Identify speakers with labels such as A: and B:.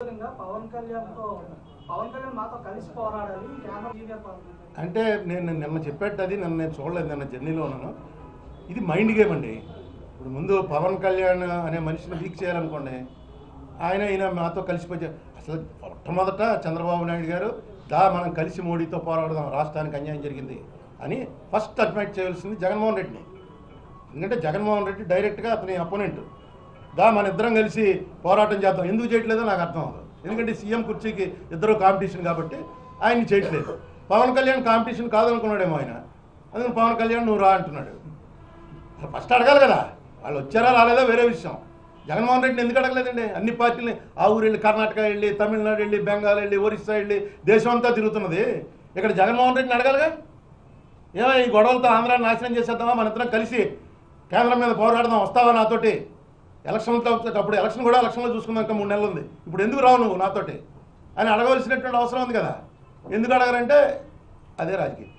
A: పవన్ పవన్ కళ్యాణ్ మాతో కలిసి పోరాడాలి.
B: అంటే నేను నిన్న చెప్పేటది అది నిన్న నేను చూడలేదు నిన్న జర్నీలో ఉన్నాను. ఇది మైండ్ గేమ్ అండి. ఇప్పుడు ముందు పవన్ కళ్యాణ్ అనే మనిషిని వీక్ చేయాలనుకోండి ఆయన ఈయన మాతో కలిసిపోయి అసలు మొట్టమొదట చంద్రబాబు నాయుడు గారు దా మనం కలిసి మోడీతో పోరాడదాం రాష్ట్రానికి అన్యాయం జరిగింది అని ఫస్ట్ అడ్మైట్ చేయాల్సింది జగన్మోహన్ రెడ్డిని. ఎందుకంటే జగన్మోహన్ రెడ్డి డైరెక్ట్గా అతని అపోనెంట్ దా మన ఇద్దరం కలిసి పోరాటం చేద్దాం. ఎందుకు చేయట్లేదో నాకు అర్థం అవ్వదు. ఎందుకంటే సీఎం కుర్చీకి ఇద్దరు కాంపిటీషన్ కాబట్టి ఆయన్ని చేయట్లేదు. పవన్ కళ్యాణ్ కాంపిటీషన్ కాదనుకున్నాడేమో ఆయన. అందుకని పవన్ కళ్యాణ్ నువ్వు రా అంటున్నాడు. ఫస్ట్ అడగాలి కదా. వాళ్ళు వచ్చారా రాలేదా వేరే విషయం. జగన్మోహన్ రెడ్డిని ఎందుకు అడగలేదండి? అన్ని పార్టీలని ఆ ఊరు వెళ్ళి కర్ణాటక వెళ్ళి తమిళనాడు వెళ్ళి బెంగాల్ వెళ్ళి ఒరిస్సా వెళ్ళి దేశం అంతా తిరుగుతున్నది. ఇక్కడ జగన్మోహన్ రెడ్డిని అడగాలిగా? ఏమో ఈ గొడవలతో ఆంధ్రాన్ని నాశనం చేసేద్దామా? మన ఇద్దరం కలిసి కేంద్రం మీద పోరాడదాం వస్తావా నాతోటి? ఎలక్షన్లతో అప్పుడు ఎలక్షన్ కూడా ఎలక్షన్లో చూసుకుందాం ఇంకా మూడు నెలలు ఉంది ఇప్పుడు ఎందుకు రావు నువ్వు నాతోటి? అని అడగవలసినటువంటి అవసరం ఉంది కదా. ఎందుకు అడగరంటే అదే రాజకీయం.